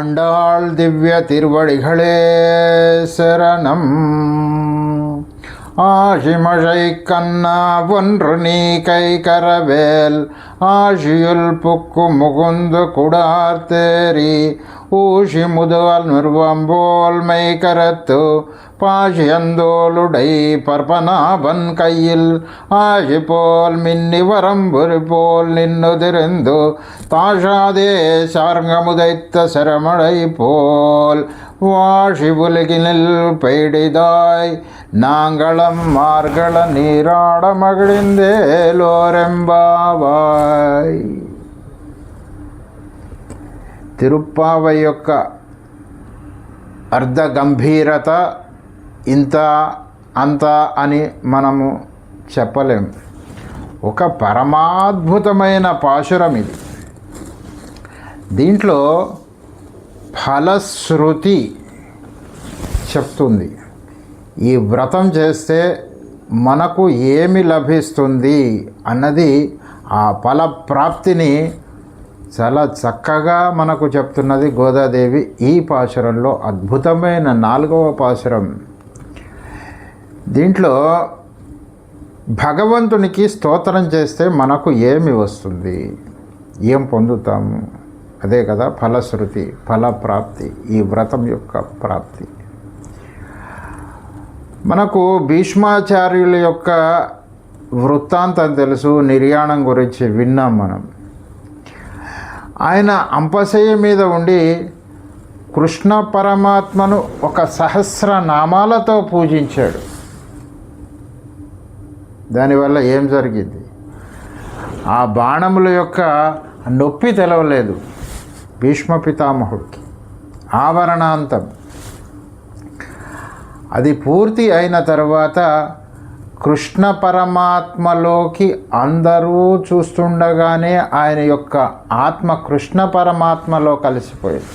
ஆண்டாள் திவ்ய திருவடிகளே சரணம். ஆஷிமழை கண்ணா ஒன்று நீ கை கரவேல் ஆஷியுள் புக்கு முகுந்து குடார்த்தேரி ஊஷி முதுவல் நிர்வம்போல் மெய் கரத்து பாஷியந்தோளுடை பர்பனாபன் கையில் ஆஷி போல் மின்னி வரம்புரி போல் நின்னுதிருந்து தாஷாதே சார்கமுதைத்த சிரமழை போல் வாஷி உலகினில் பெய்டிதாய் நாங்களம் மார்கழ நீராட மகிழ்ந்தேலோரெம்பாவாய் తిరుప్పావ యొక్క అర్ధ గంభీరత ఇంత అంత అని మనము చెప్పలేం. ఒక పరమాద్భుతమైన పాశురం ఇది. దీంట్లో ఫలశ్రుతి చెప్తుంది. ఈ వ్రతం చేస్తే మనకు ఏమి లభిస్తుంది అన్నది ఆ ఫల ప్రాప్తిని చాలా చక్కగా మనకు చెప్తున్నది గోదాదేవి ఈ పాశురంలో అద్భుతమైన నాలుగవ పాశురం. దీంట్లో భగవంతునికి స్తోత్రం చేస్తే మనకు ఏమి వస్తుంది? ఏం పొందుతాము? అదే కదా ఫలశ్రుతి ఫల ప్రాప్తి ఈ వ్రతం యొక్క ప్రాప్తి. మనకు భీష్మాచార్యుల యొక్క వృత్తాంతం తెలుసు నిర్యాణం గురించి విన్నాం మనం. ఆయన అంపశయ్య మీద ఉండి కృష్ణ పరమాత్మను ఒక సహస్ర నామాలతో పూజించాడు. దానివల్ల ఏం జరిగింది? ఆ బాణముల యొక్క నొప్పి తెలవలేదు భీష్మ పితామహుడికి. ఆవరణాంతం. అది పూర్తి అయిన తర్వాత కృష్ణ పరమాత్మలోకి అందరూ చూస్తుండగానే ఆయన యొక్క ఆత్మ కృష్ణ పరమాత్మలో కలిసిపోయింది.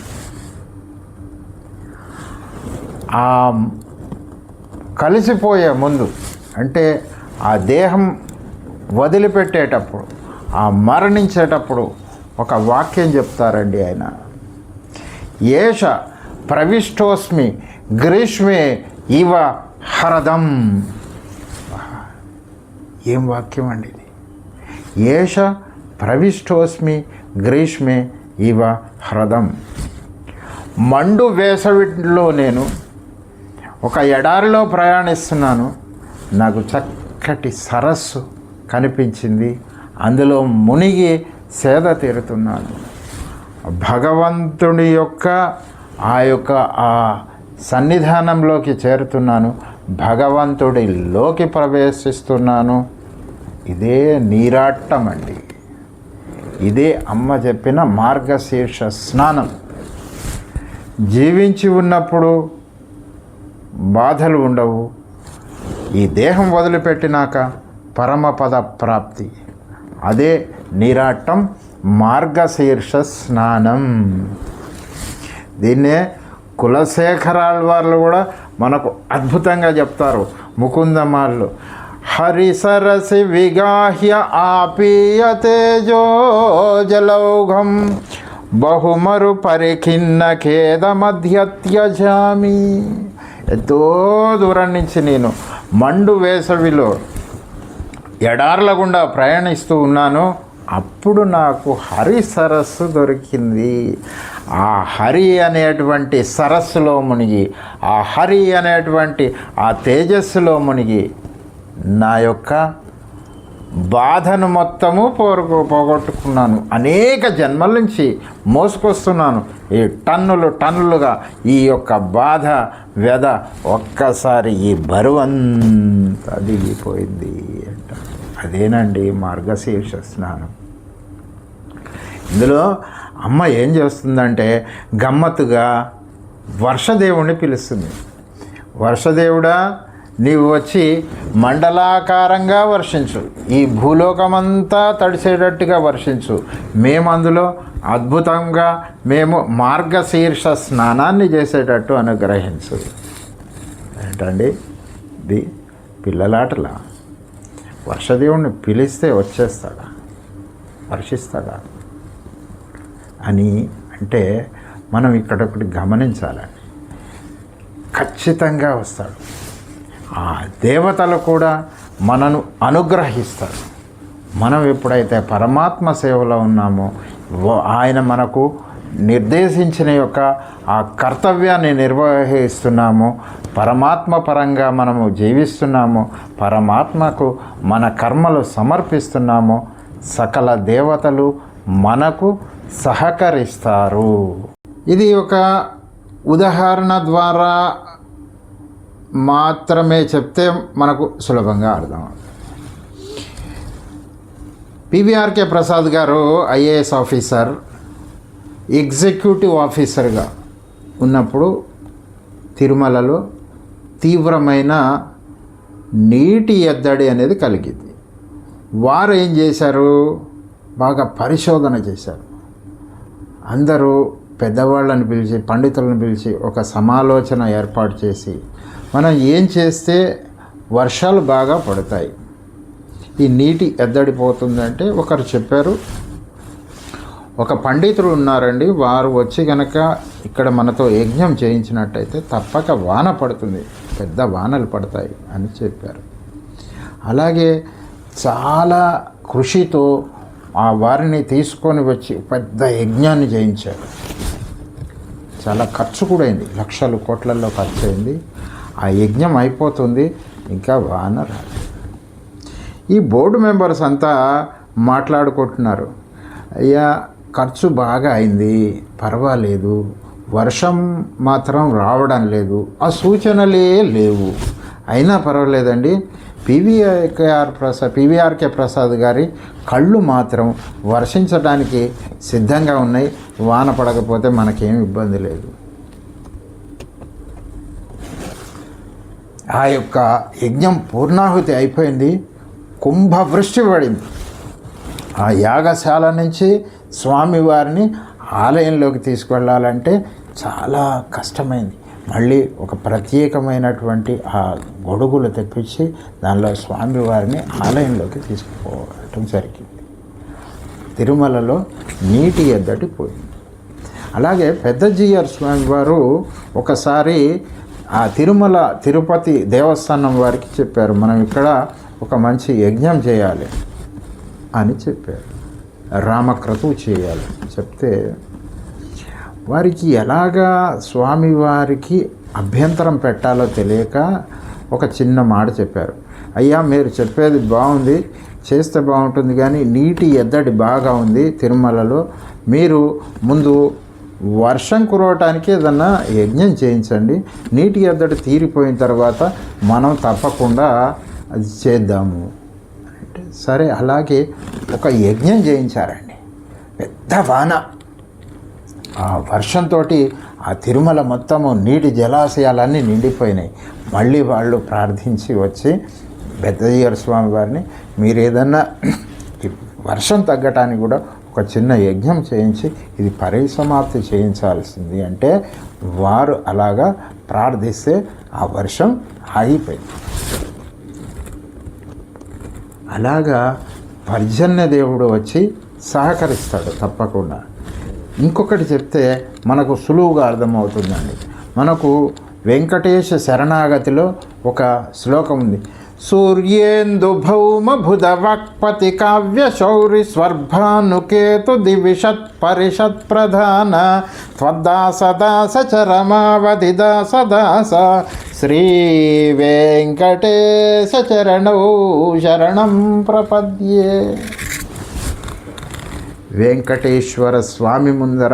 ఆ కలిసిపోయే ముందు అంటే ఆ దేహం వదిలిపెట్టేటప్పుడు ఆ మరణించేటప్పుడు ఒక వాక్యం చెప్తారండి ఆయన. ఏష ప్రవిష్టోస్మి గ్రీష్మే ఇవ హరదం. ఏం వాక్యం అండి ఇది? ఏష ప్రవిష్టోస్మి గ్రీష్మే ఇవ హ్రదం. మండు వేసవిలో నేను ఒక ఎడారిలో ప్రయాణిస్తున్నాను. నాకు చక్కటి సరస్సు కనిపించింది. అందులో మునిగి సేద తీరుతున్నాను. భగవంతుడి యొక్క ఆ యొక్క ఆ సన్నిధానంలోకి చేరుతున్నాను. భగవంతుడిలోకి ప్రవేశిస్తున్నాను. ఇదే నీరాట్టం అండి ఇదే అమ్మ చెప్పిన మార్గశీర్ష స్నానం. జీవించి ఉన్నప్పుడు బాధలు ఉండవు. ఈ దేహం వదిలిపెట్టినాక పరమపద ప్రాప్తి. అదే నీరాట్టం మార్గశీర్ష స్నానం. దీన్నే కులశేఖరాల వాళ్ళు కూడా మనకు అద్భుతంగా చెప్తారు. ముకుందమాళ్ళు హరిసరసి విగాహ్య ఆపీయ తేజోజలౌఘం బహుమరు పరిఖిన్న ఖేద మధ్యత్యజామి ఎంతో దూరం నుంచి నేను మండు వేసవిలో ఎడార్ల గుండా ప్రయాణిస్తూ ఉన్నాను. అప్పుడు నాకు హరి సరస్సు దొరికింది. ఆ హరి అనేటువంటి సరస్సులో మునిగి ఆ హరి అనేటువంటి ఆ తేజస్సులో మునిగి నా యొక్క బాధను మొత్తము పోరుకు పోగొట్టుకున్నాను. అనేక జన్మల నుంచి మోసుకొస్తున్నాను. ఈ టన్నులు టన్నులుగా ఈ యొక్క బాధ వ్యధ ఒక్కసారి ఈ బరువంతా దిగిపోయింది అంట. అదేనండి మార్గశీర్ష స్నానం. ఇందులో అమ్మ ఏం చేస్తుందంటే గమ్మత్తుగా వర్షదేవుణ్ణి పిలుస్తుంది. వర్షదేవుడా నీవు వచ్చి మండలాకారంగా వర్షించు. ఈ భూలోకమంతా తడిసేటట్టుగా వర్షించు. మేము అందులో అద్భుతంగా మేము మార్గశీర్ష స్నానాన్ని చేసేటట్టు అనుగ్రహించు. ఏంటండి? ఇది పిల్లలాటలా? వర్షదేవుణ్ణి పిలిస్తే వచ్చేస్తాడా? వర్షిస్తాడా అని అంటే మనం ఇక్కడ ఒకటి గమనించాలండి. ఖచ్చితంగా వస్తాడు. ఆ దేవతలు కూడా మనను అనుగ్రహిస్తారు. మనం ఎప్పుడైతే పరమాత్మ సేవలో ఉన్నామో ఆయన మనకు నిర్దేశించిన యొక్క ఆ కర్తవ్యాన్ని నిర్వహిస్తున్నామో పరమాత్మ పరంగా మనము జీవిస్తున్నాము పరమాత్మకు మన కర్మలు సమర్పిస్తున్నాము సకల దేవతలు మనకు సహకరిస్తారు. ఇది ఒక ఉదాహరణ ద్వారా మాత్రమే చెప్తే మనకు సులభంగా అర్థమవుతుంది. పివిఆర్కే ప్రసాద్ గారు ఐఏఎస్ ఆఫీసర్ ఎగ్జిక్యూటివ్ ఆఫీసర్గా ఉన్నప్పుడు తిరుమలలో తీవ్రమైన నీటి ఎద్దడి అనేది కలిగింది. వారు ఏం చేశారు? బాగా పరిశోధన చేశారు. అందరూ పెద్దవాళ్ళని పిలిచి పండితులను పిలిచి ఒక సమాలోచన ఏర్పాటు చేసి మనం ఏం చేస్తే వర్షాలు బాగా పడతాయి? ఈ నీటి ఎద్దడిపోతుందంటే ఒకరు చెప్పారు. ఒక పండితుడు ఉన్నారండి. వారు వచ్చి కనుక ఇక్కడ మనతో యజ్ఞం చేయించినట్టయితే తప్పక వాన పడుతుంది. పెద్ద వానలు పడతాయి అని చెప్పారు. అలాగే చాలా కృషితో ఆ వారిని తీసుకొని వచ్చి పెద్ద యజ్ఞాన్ని చేయించారు. చాలా ఖర్చు కూడా అయింది. లక్షలు కోట్లలో ఖర్చు అయింది. ఆ యజ్ఞం అయిపోతుంది. ఇంకా వాన రాదు. ఈ బోర్డు మెంబర్స్ అంతా మాట్లాడుకుంటున్నారు. అయ్యా ఖర్చు బాగా అయింది. పర్వాలేదు. వర్షం మాత్రం రావడం లేదు. ఆ సూచనలే లేవు. అయినా పర్వాలేదండి. పీవీఆర్ ప్రసాద్ పీవీఆర్కే ప్రసాద్ గారి కళ్ళు మాత్రం వర్షించడానికి సిద్ధంగా ఉన్నాయి. వాన పడకపోతే మనకేం ఇబ్బంది లేదు. ఆ యొక్క యజ్ఞం పూర్ణాహుతి అయిపోయింది. కుంభవృష్టి పడింది. ఆ యాగశాల నుంచి స్వామివారిని ఆలయంలోకి తీసుకెళ్ళాలంటే చాలా కష్టమైంది. మళ్ళీ ఒక ప్రత్యేకమైనటువంటి ఆ గొడుగులు తెప్పించి దానిలో స్వామివారిని ఆలయంలోకి తీసుకుపోవటం జరిగింది. తిరుమలలో నీటి ఎద్దడి పోయింది. అలాగే పెద్దజీయర్ స్వామివారు ఒకసారి ఆ తిరుమల తిరుపతి దేవస్థానం వారికి చెప్పారు మనం ఇక్కడ ఒక మంచి యజ్ఞం చేయాలి అని చెప్పారు. రామక్రతువు చేయాలి చెప్తే వారికి ఎలాగా స్వామివారికి అభ్యంతరం పెట్టాలో తెలియక ఒక చిన్న మాట చెప్పారు. అయ్యా మీరు చెప్పేది బాగుంది చేస్తే బాగుంటుంది కానీ నీటి ఎద్దడి బాగా ఉంది తిరుమలలో. మీరు ముందు వర్షం కురవటానికి ఏదన్నా యజ్ఞం చేయించండి. నీటి ఎద్దడి తీరిపోయిన తర్వాత మనం తప్పకుండా అది చేద్దాము. అంటే సరే అలాగే ఒక యజ్ఞం చేయించారండి. పెద్ద వాన. ఆ వర్షంతో ఆ తిరుమల మొత్తము నీటి జలాశయాలన్నీ నిండిపోయినాయి. మళ్ళీ వాళ్ళు ప్రార్థించి వచ్చి పెద్దయ్యర్ స్వామి వారిని మీరు ఏదన్నా వర్షం తగ్గటానికి కూడా ఒక చిన్న యజ్ఞం చేయించి ఇది పరిసమాప్తి చేయించాల్సింది. అంటే వారు అలాగా ప్రార్థిస్తే ఆ వర్షం ఆగిపోయింది. అలాగా పర్జన్య దేవుడు వచ్చి సహకరిస్తాడు తప్పకుండా. ఇంకొకటి చెప్తే మనకు సులువుగా అర్థమవుతుందండి. మనకు వెంకటేశ శరణాగతిలో ఒక శ్లోకం ఉంది. సూర్యేందు భౌమ బుధ వక్పతి కావ్య శౌరి స్వర్భానుకేతు దివిషత్ పరిషత్ ప్రధాన త్వద్దాస దాస చరమావధి దాస దాస శ్రీ వెంకటేశ చరణౌ శరణం ప్రపద్యే. వెంకటేశ్వర స్వామి ముందర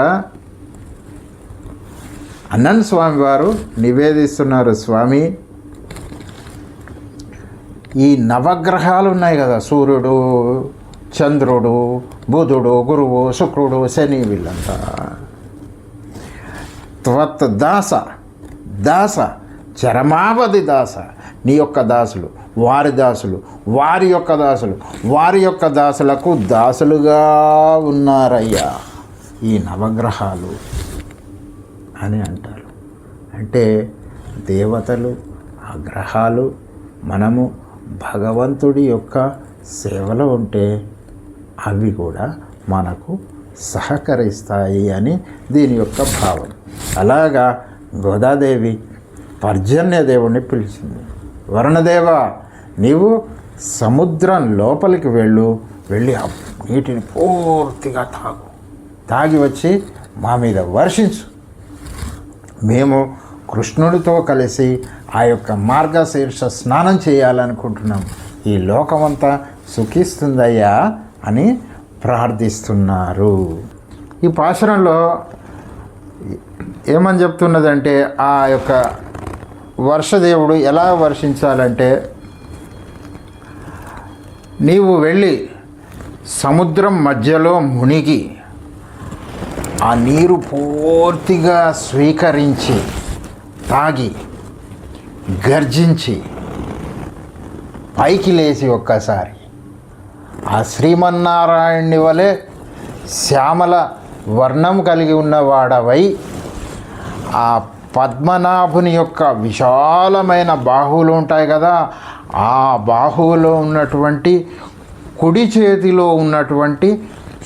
అన్నన్ స్వామి వారు నివేదిస్తున్నారు స్వామి. ఈ నవగ్రహాలు ఉన్నాయి కదా సూర్యుడు చంద్రుడు బుధుడు గురువు శుక్రుడు శని వీళ్ళంతా. త్వత్ దాస దాస చరమావధి దాస. నీ యొక్క దాసులు వారి దాసులు వారి యొక్క దాసులు వారి యొక్క దాసులకు దాసులుగా ఉన్నారయ్యా. ఈ నవగ్రహాలు అని అంటారు. అంటే దేవతలు ఆ గ్రహాలు మనము భగవంతుడి యొక్క సేవలో ఉంటే అవి కూడా మనకు సహకరిస్తాయి అని దీని యొక్క భావం. అలాగా గోదాదేవి పర్జన్య దేవుణ్ణి పిలిచింది. వరుణదేవ నీవు సముద్రం లోపలికి వెళ్ళు. వెళ్ళి ఆ నీటిని పూర్తిగా తాగు. తాగి వచ్చి మా మీద వర్షించు. మేము కృష్ణుడితో కలిసి ఆ యొక్క మార్గశీర్ష స్నానం చేయాలనుకుంటున్నాం. ఈ లోకమంతా సుఖిస్తుందయ్యా అని ప్రార్థిస్తున్నారు. ఈ పాశరంలో ఏమని చెప్తున్నదంటే ఆ యొక్క వర్షదేవుడు ఎలా వర్షించాలంటే నీవు వెళ్ళి సముద్రం మధ్యలో మునిగి ఆ నీరు పూర్తిగా స్వీకరించి తాగి గర్జించి పైకి లేచి ఒక్కసారి. ఆ శ్రీమన్నారాయణుని వలె శ్యామల వర్ణం కలిగి ఉన్నవాడవై ఆ పద్మనాభుని యొక్క విశాలమైన బాహువులు ఉంటాయి కదా ఆ బాహువులో ఉన్నటువంటి కుడి చేతిలో ఉన్నటువంటి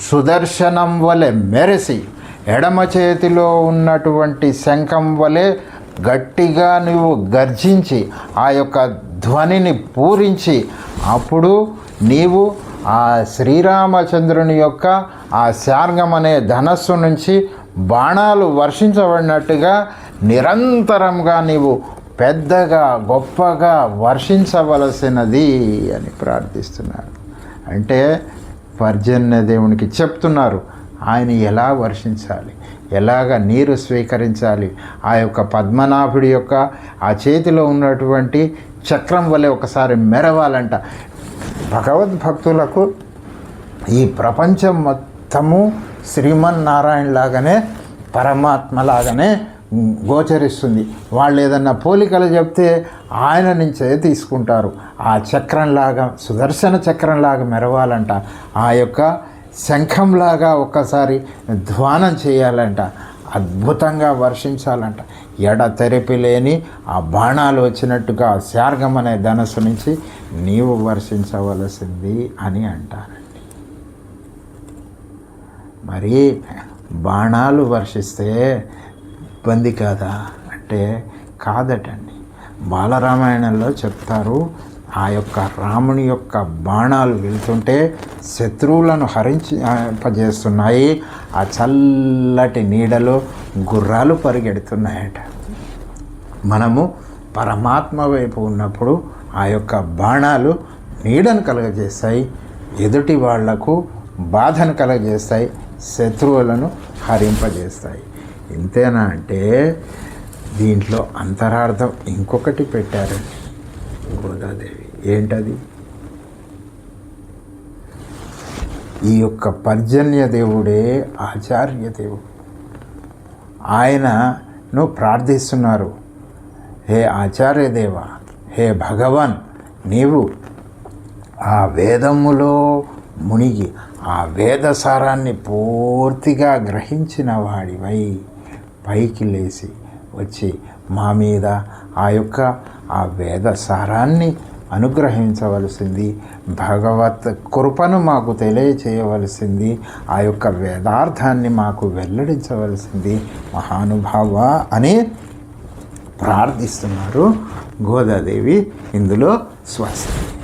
సుదర్శనం వలె మెరిసి ఎడమ చేతిలో ఉన్నటువంటి శంఖం వలె గట్టిగా నువ్వు గర్జించి ఆ యొక్క ధ్వనిని పూరించి అప్పుడు నీవు ఆ శ్రీరామచంద్రుని యొక్క ఆ శార్గం అనే ధనస్సు నుంచి బాణాలు వర్షించబడినట్టుగా నిరంతరంగా నీవు పెద్దగా గొప్పగా వర్షించవలసినది అని ప్రార్థిస్తున్నారు. అంటే పర్జన్య దేవునికి చెప్తున్నారు ఆయన ఎలా వర్షించాలి? ఎలాగ నీరు స్వీకరించాలి? ఆ యొక్క పద్మనాభుడి యొక్క ఆ చేతిలో ఉన్నటువంటి చక్రం వలె ఒకసారి మెరవాలంట. భగవద్భక్తులకు ఈ ప్రపంచం మొత్తము శ్రీమన్నారాయణ లాగానే పరమాత్మ లాగానే గోచరిస్తుంది. వాళ్ళు ఏదన్నా పోలికలు చెప్తే ఆయన నుంచే తీసుకుంటారు. ఆ చక్రంలాగా సుదర్శన చక్రంలాగా మెరవాలంట. ఆ యొక్క శంఖంలాగా ఒక్కసారి ధ్వానం చేయాలంట. అద్భుతంగా వర్షించాలంట. ఎడ లేని ఆ బాణాలు వచ్చినట్టుగా శార్గం అనే ధనస్సు నుంచి నీవు వర్షించవలసింది అని అంటారండి. మరి బాణాలు వర్షిస్తే ఇబ్బంది కాదా? అంటే కాదటండి. బాలరామాయణంలో చెప్తారు ఆ యొక్క రాముని యొక్క బాణాలు వెళ్తుంటే శత్రువులను హరించేస్తున్నాయి ఆ చల్లటి నీడలో గుర్రాలు పరిగెడుతున్నాయట. మనము పరమాత్మ వైపు ఉన్నప్పుడు ఆ యొక్క బాణాలు నీడను కలగజేస్తాయి ఎదుటి వాళ్ళకు బాధను కలగజేస్తాయి శత్రువులను హరింపజేస్తాయి. ఇంతేనా అంటే దీంట్లో అంతరార్థం ఇంకొకటి పెట్టారండి గోదాదేవి ఏంటది? ఈ యొక్క పర్జన్య దేవుడే ఆచార్య దేవుడు. ఆయనను ప్రార్థిస్తున్నారు. హే ఆచార్య దేవ హే భగవాన్ నీవు ఆ వేదములో మునిగి ఆ వేదసారాన్ని పూర్తిగా గ్రహించిన వాడివై. పైకి లేచి వచ్చి మా మీద ఆ యొక్క ఆ వేద సారాన్ని అనుగ్రహించవలసింది భగవత్ కృపను మాకు తెలియచేయవలసింది ఆ యొక్క వేదార్థాన్ని మాకు వెల్లడించవలసింది మహానుభావ అని ప్రార్థిస్తున్నారు గోదాదేవి. ఇందులో స్వస్తి.